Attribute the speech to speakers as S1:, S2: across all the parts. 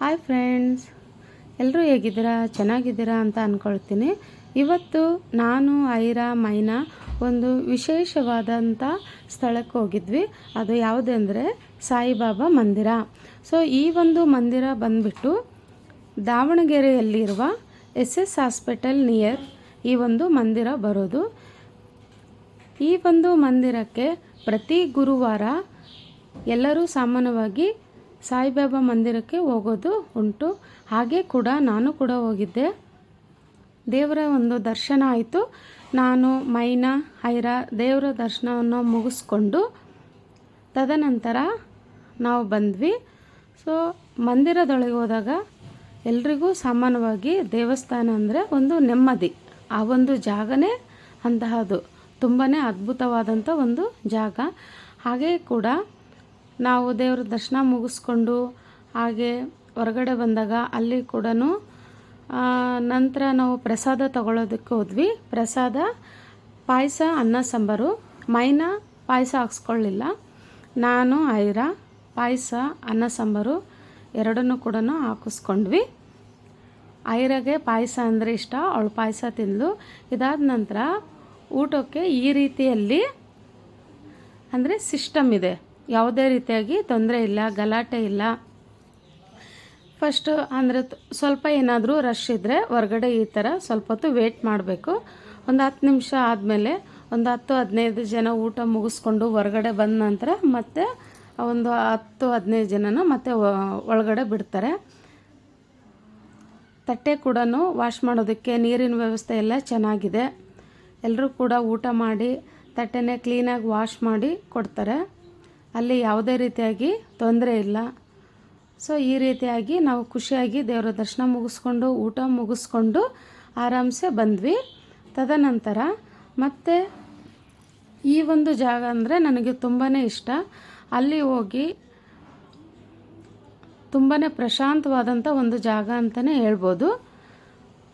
S1: Hi friends ಎಲ್ಲರೂ ಹೇಗಿದ್ದೀರಾ? ಚೆನ್ನಾಗಿದ್ದೀರಾ ಅಂತ ಅಂದ್ಕೊಳ್ತೀನಿ ಇವತ್ತು ನಾನು, ಐರಾ, ಮೈನಾ ಒಂದು ವಿಶೇಷವಾದಂಥ ಸ್ಥಳಕ್ಕೆ ಹೋಗಿದ್ವಿ. ಅದು ಯಾವುದೆಂದರೆ ಸಾಯಿಬಾಬಾ ಮಂದಿರ. ಸೊ ಈ ಒಂದು ಮಂದಿರ ಬಂದ್ಬಿಟ್ಟು ದಾವಣಗೆರೆಯಲ್ಲಿರುವ ಎಸ್ ಎಸ್ ಹಾಸ್ಪಿಟಲ್ ನಿಯರ್ ಈ ಒಂದು ಮಂದಿರ ಬರೋದು. ಈ ಒಂದು ಮಂದಿರಕ್ಕೆ ಪ್ರತಿ ಗುರುವಾರ ಎಲ್ಲರೂ ಸಾಮಾನ್ಯವಾಗಿ ಸಾಯಿಬಾಬಾ ಮಂದಿರಕ್ಕೆ ಹೋಗೋದು ಉಂಟು. ಹಾಗೆ ಕೂಡ ನಾನು ಕೂಡ ಹೋಗಿದ್ದೆ. ದೇವರ ಒಂದು ದರ್ಶನ ಆಯಿತು. ನಾನು, ಮೈನಾ, ಹೈರ ದೇವರ ದರ್ಶನವನ್ನು ಮುಗಿಸ್ಕೊಂಡು ತದನಂತರ ನಾವು ಬಂದ್ವಿ. ಸೊ ಮಂದಿರದೊಳಗೆ ಹೋದಾಗ ಎಲ್ರಿಗೂ ಸಾಮಾನ್ಯವಾಗಿ ದೇವಸ್ಥಾನ ಅಂದರೆ ಒಂದು ನೆಮ್ಮದಿ. ಆ ಒಂದು ಜಾಗನೇ ಅಂತಹದು. ತುಂಬಾ ಅದ್ಭುತವಾದಂಥ ಒಂದು ಜಾಗ. ಹಾಗೆ ಕೂಡ ನಾವು ದೇವರ ದರ್ಶನ ಮುಗಿಸ್ಕೊಂಡು ಹಾಗೆ ಹೊರಗಡೆ ಬಂದಾಗ ಅಲ್ಲಿ ಕೂಡ ನಂತರ ನಾವು ಪ್ರಸಾದ ತಗೊಳ್ಳೋದಕ್ಕೆ ಹೋದ್ವಿ. ಪ್ರಸಾದ, ಪಾಯಸ, ಅನ್ನ, ಸಾಂಬಾರು. ಮೈನ ಪಾಯಸ ಹಾಕ್ಸ್ಕೊಳ್ಳಿಲ್ಲ. ನಾನು, ಐರ, ಪಾಯಸ, ಅನ್ನ, ಸಾಂಬಾರು ಎರಡನ್ನೂ ಕೂಡ ಹಾಕಿಸ್ಕೊಂಡ್ವಿ. ಐರಾಗೆ ಪಾಯಸ ಅಂದರೆ ಇಷ್ಟ, ಅವಳು ಪಾಯಸ ತಿಂದಳು ಇದಾದ ನಂತರ ಊಟಕ್ಕೆ ಈ ರೀತಿಯಲ್ಲಿ ಅಂದರೆ ಸಿಸ್ಟಮ್ ಇದೆ. ಯಾವುದೇ ರೀತಿಯಾಗಿ ತೊಂದರೆ ಇಲ್ಲ, ಗಲಾಟೆ ಇಲ್ಲ. ಫಸ್ಟು ಅಂದರೆ ಸ್ವಲ್ಪ ಏನಾದರೂ ರಶ್ ಇದ್ದರೆ ಹೊರಗಡೆ ಈ ಥರ ಸ್ವಲ್ಪ ಹೊತ್ತು ವೇಟ್ ಮಾಡಬೇಕು. ಒಂದು ಹತ್ತು ನಿಮಿಷ ಆದಮೇಲೆ ಒಂದು ಹತ್ತು, ಹದಿನೈದು ಜನ ಊಟ ಮುಗಿಸ್ಕೊಂಡು ಹೊರಗಡೆ ಬಂದ ನಂತರ ಮತ್ತೆ ಒಂದು ಹತ್ತು, ಹದಿನೈದು ಜನನ ಮತ್ತೆ ಒಳಗಡೆ ಬಿಡ್ತಾರೆ. ತಟ್ಟೆ ಕೂಡ ವಾಶ್ ಮಾಡೋದಕ್ಕೆ ನೀರಿನ ವ್ಯವಸ್ಥೆ ಎಲ್ಲ ಚೆನ್ನಾಗಿದೆ. ಎಲ್ಲರೂ ಕೂಡ ಊಟ ಮಾಡಿ, ತಟ್ಟೆನೇ ಕ್ಲೀನಾಗಿ ವಾಶ್ ಮಾಡಿ ಕೊಡ್ತಾರೆ. ಅಲ್ಲಿ ಯಾವುದೇ ರೀತಿಯಾಗಿ ತೊಂದರೆ ಇಲ್ಲ. ಸೊ ಈ ರೀತಿಯಾಗಿ ನಾವು ಖುಷಿಯಾಗಿ ದೇವರ ದರ್ಶನ ಮುಗಿಸ್ಕೊಂಡು, ಊಟ ಮುಗಿಸ್ಕೊಂಡು ಆರಾಮ್ಸೆ ಬಂದ್ವಿ. ತದನಂತರ ಮತ್ತೆ ಈ ಒಂದು ಜಾಗ ಅಂದರೆ ನನಗೆ ತುಂಬಾ ಇಷ್ಟ. ಅಲ್ಲಿ ಹೋಗಿ ತುಂಬಾ ಪ್ರಶಾಂತವಾದಂಥ ಒಂದು ಜಾಗ ಅಂತಲೇ ಹೇಳ್ಬೋದು.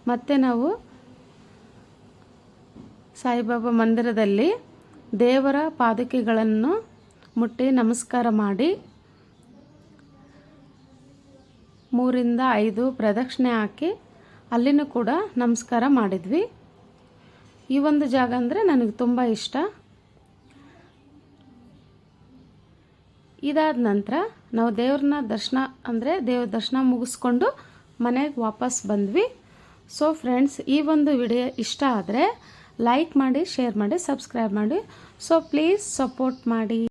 S1: ಮತ್ತು ನಾವು ಸಾಯಿಬಾಬಾ ಮಂದಿರದಲ್ಲಿ ದೇವರ ಪಾದಕೆಗಳನ್ನು ಮುಟ್ಟಿ ನಮಸ್ಕಾರ ಮಾಡಿ. ಮೂರಿಂದ ಐದು ಪ್ರದಕ್ಷಿಣೆ ಹಾಕಿ ಅಲ್ಲಿನೂ ಕೂಡ ನಮಸ್ಕಾರ ಮಾಡಿದ್ವಿ. ಈ ಒಂದು ಜಾಗ ಅಂದರೆ ನನಗೆ ತುಂಬ ಇಷ್ಟ. ಇದಾದ ನಂತರ ನಾವು ದೇವ್ರನ್ನ ದರ್ಶನ ಅಂದರೆ ದೇವ್ರ ದರ್ಶನ ಮುಗಿಸ್ಕೊಂಡು ಮನೆಗೆ ವಾಪಸ್ ಬಂದ್ವಿ. ಸೊ ಫ್ರೆಂಡ್ಸ್ ಈ ಒಂದು ವಿಡಿಯೋ ಇಷ್ಟ ಆದರೆ ಲೈಕ್ ಮಾಡಿ ಶೇರ್ ಮಾಡಿ ಸಬ್ಸ್ಕ್ರೈಬ್ ಮಾಡಿ. ಸೊ ಪ್ಲೀಸ್ ಸಪೋರ್ಟ್ ಮಾಡಿ.